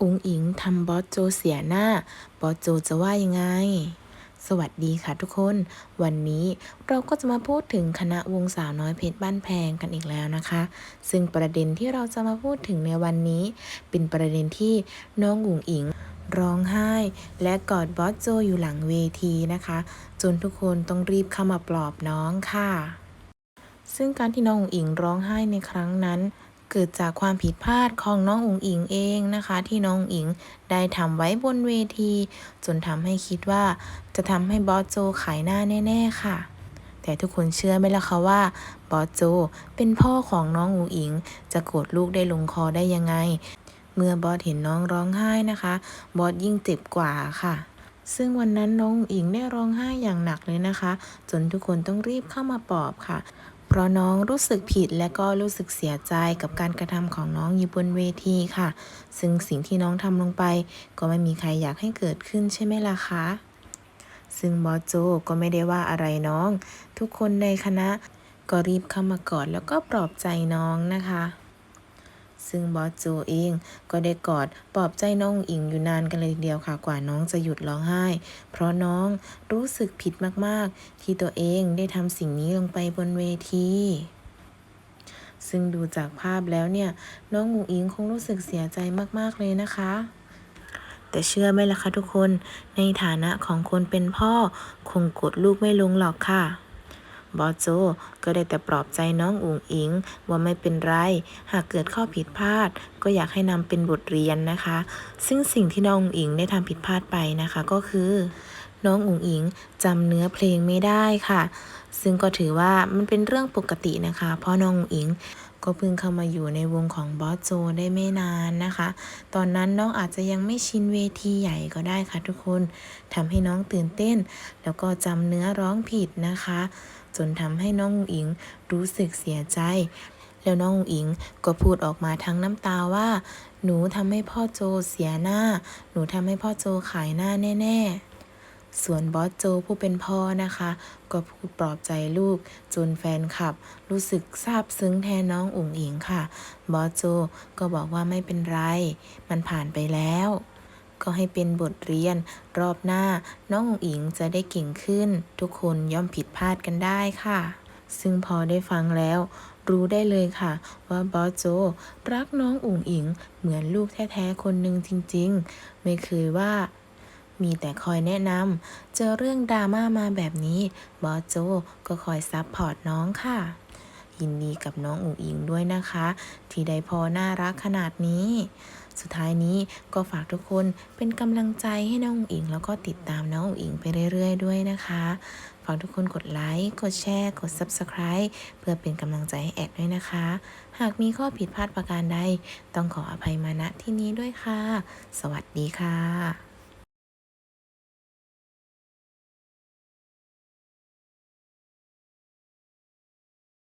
อุงอิงทำบอสโจเสียหน้า บอสโจจะว่ายังไง สวัสดีค่ะทุกคน วันนี้เราก็จะมาพูดถึงคณะวงสาวน้อยเพชรบ้านแพงกันอีกแล้วนะคะ ซึ่งประเด็นที่เราจะมาพูดถึงในวันนี้ เป็นประเด็นที่น้องอุงอิงร้องไห้ และกอดบอสโจอยู่หลังเวทีนะคะ จนทุกคนต้องรีบเข้ามาปลอบน้องค่ะ ซึ่งการที่น้องอุ๋งอิงร้องไห้ในครั้งนั้น เกิดจากความผิดพลาดของน้องอุ๋งอิงเองนะคะ ที่น้องอุ๋งอิงได้ทำไว้บนเวที จนทำให้คิดว่าจะทำให้บอสโจขายหน้าแน่ ๆ ค่ะ แต่ทุกคนเชื่อไหมล่ะคะว่าบอสโจเป็นพ่อของน้องอุ๋งอิง จะโกรธลูกได้ลงคอได้ยังไง เมื่อบอสเห็นน้องร้องไห้นะคะ บอสยิ่งเจ็บกว่าค่ะซึ่งวันนั้นน้องอุ๋งอิงได้ร้องไห้อย่างหนักเลยนะคะ จนทุกคนต้องรีบเข้ามาปลอบค่ะ เพราะน้องรู้สึกผิดและก็รู้สึกเสียใจกับการกระทำของน้องอยู่บนเวทีค่ะ ซึ่งสิ่งที่น้องทำลงไป ก็ไม่มีใครอยากให้เกิดขึ้นใช่ไหมล่ะคะ ซึ่งบอสโจก็ไม่ได้ว่าอะไรน้อง ทุกคนในคณะก็รีบเข้ามากอดแล้วก็ปลอบใจน้องนะคะ ซึ่งบอสโจเองก็ได้กอดปลอบใจน้องอิงอยู่นานกันเลยทีเดียวค่ะกว่าน้องจะหยุดร้องไห้ เพราะน้องรู้สึกผิดมากๆ ที่ตัวเองได้ทำสิ่งนี้ลงไปบนเวทีซึ่งดูจากภาพแล้วเนี่ย น้องอุ๋งอิงคงรู้สึกเสียใจมาก ๆ เลยนะคะ แต่เชื่อไหมล่ะคะทุกคนในฐานะของคนเป็นพ่อ คงกดลูกไม่ลงหรอกค่ะ บอสโจก็ได้แต่ปลอบใจน้องอุ๋งอิง ว่าไม่เป็นไร หากเกิดข้อผิดพลาด ก็อยากให้นำเป็นบทเรียนนะคะ ซึ่งสิ่งที่น้องอุ๋งอิงได้ทำผิดพลาดไปนะคะก็คือ น้องอุ๋งอิงจำเนื้อเพลงไม่ได้ค่ะ ซึ่งก็ถือว่ามันเป็นเรื่องปกตินะคะ เพราะน้องอุ๋งอิงก็เพิ่งเข้ามาอยู่ในวงของบอสโจได้ไม่นานนะคะ ตอนนั้นน้องอาจจะยังไม่ชินเวทีใหญ่ก็ได้ค่ะทุกคนทำให้น้องตื่นเต้น แล้วก็จำเนื้อร้องผิดนะคะ จนทำให้น้องอุ๋งอิงรู้สึกเสียใจ แล้วน้องอุ๋งอิงก็พูดออกมาทั้งน้ำตาว่า หนูทำให้พ่อโจเสียหน้า หนูทำให้พ่อโจขายหน้าแน่ ๆ ส่วนบอสโจผู้เป็นพ่อนะคะ ก็พูดปลอบใจลูก จนแฟนคลับ รู้สึกซาบซึ้งแทนน้องอุ๋งอิงค่ะ บอสโจก็บอกว่าไม่เป็นไร มันผ่านไปแล้ว ก็ให้เป็นบทเรียน รอบหน้าน้องอุ๋งอิงจะได้เก่งขึ้น ทุกคนย่อมผิดพลาดกันได้ค่ะ ซึ่งพอได้ฟังแล้วรู้ได้เลยค่ะ ว่าบอสโจ รักน้องอุ๋งอิง เหมือนลูกแท้ๆคนหนึ่งจริง ๆ ไม่เคยว่า มีแต่คอยแนะนำ เจอเรื่องดราม่ามาแบบนี้ บอสโจก็คอยซับพอร์ตน้องค่ะ ยินดีกับน้องอุ๋งอิงด้วยนะคะ ที่ได้พอน่ารักขนาดนี้ สุดท้ายนี้ก็ฝากทุกคนเป็นกำลังใจให้น้องอุ๋งอิง แล้วก็ติดตามน้องอุ๋งอิงไปเรื่อยๆ ด้วยนะคะ ฝากทุกคนกดไลค์ กดแชร์ กด Subscribe เพื่อเป็นกำลังใจให้แอดด้วยนะคะ หากมีข้อผิดพลาดประการใด ต้องขออภัยมาณที่นี้ด้วยค่ะ สวัสดีค่ะ